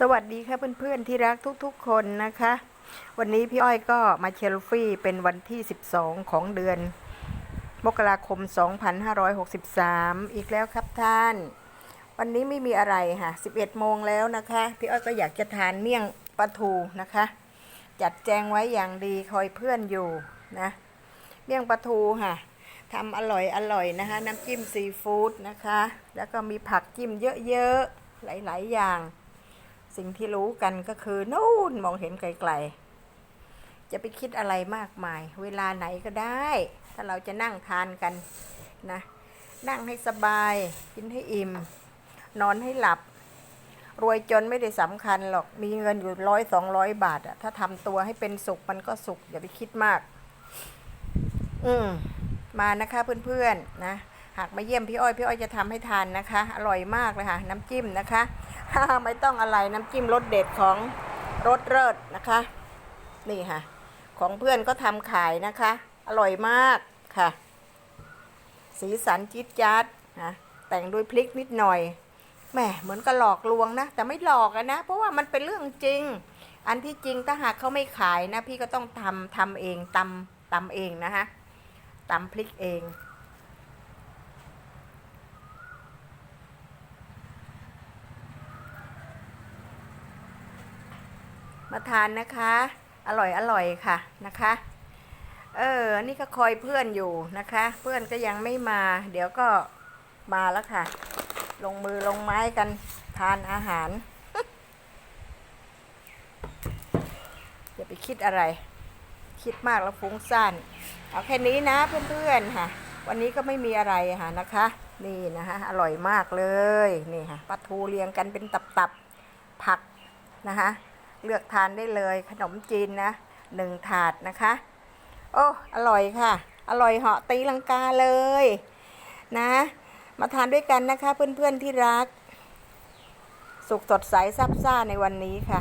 สวัสดีค่ะเพื่อนๆที่รักทุกๆคนนะคะ วันนี้พี่อ้อยก็มาเชลฟี่เป็นวันที่ 12 ของเดือน มกราคม 2563 อีกแล้วครับท่าน วันนี้ไม่มีอะไรค่ะ 11 โมงแล้วนะคะ พี่อ้อยก็อยากจะทานเมี่ยงปลาทูนะคะ จัดแจงไว้อย่างดีคอยเพื่อนอยู่นะ เมี่ยงปลาทูค่ะทำอร่อยอร่อยนะคะ น้ำจิ้มซีฟู้ดนะคะ แล้วก็มีผักจิ้มเยอะๆหลายๆอย่าง สิ่งที่รู้กันก็คือนู่นมองเห็นไกลๆ จะไปคิดอะไรมากมาย เวลาไหนก็ได้ ถ้าเราจะนั่งทานกันนะ นั่งให้สบาย กินให้อิ่ม นอนให้หลับ รวยจนไม่ได้สำคัญหรอก มีเงินอยู่ร้อยสองร้อยบาทอะถ้าทำตัวให้เป็นสุขมันก็สุข อย่าไปคิดมาก อืมมานะคะเพื่อนๆนะหากมาเยี่ยมพี่อ้อยพี่อ้อยจะทำให้ทานนะคะ อร่อยมากเลยค่ะ น้ำจิ้มนะคะ ไม่ต้องอะไรน้ำจิ้มรสเด็ดของรสเลิศนะคะ นี่ค่ะ ของเพื่อนก็ทำขายนะคะ อร่อยมากค่ะ สีสันจิ๊ดจ๊าดนะแต่งด้วยพริกนิดหน่อยแหมเหมือนกับหลอกลวงนะ แต่ไม่หลอกนะ เพราะว่ามันเป็นเรื่องจริง อันที่จริงถ้าหากเขาไม่ขายนะ พี่ก็ต้องทำทำเองตำตำเองนะคะตำพริกเอง มาทานนะคะ อร่อยอร่อยค่ะนะคะ เออ นี่ก็คอยเพื่อนอยู่นะคะ เพื่อนก็ยังไม่มา เดี๋ยวก็มาแล้วค่ะ ลงมือลงไม้กันทานอาหาร อย่าไปคิดอะไร คิดมากแล้วฟุ้งซ่านเอาแค่นี้นะเพื่อนๆค่ะ วันนี้ก็ไม่มีอะไรค่ะนะคะ นี่นะคะอร่อยมากเลย นี่ค่ะปลาทูเรียงกันเป็นตับๆผักนะคะ เลือกทานได้เลยขนมจีนนะหนึ่งถาดนะคะ โอ้อร่อยค่ะ อร่อยเหาะตีลังกาเลยนะ มาทานด้วยกันนะคะเพื่อนๆที่รัก สุขสดใสซับซ่าในวันนี้ค่ะ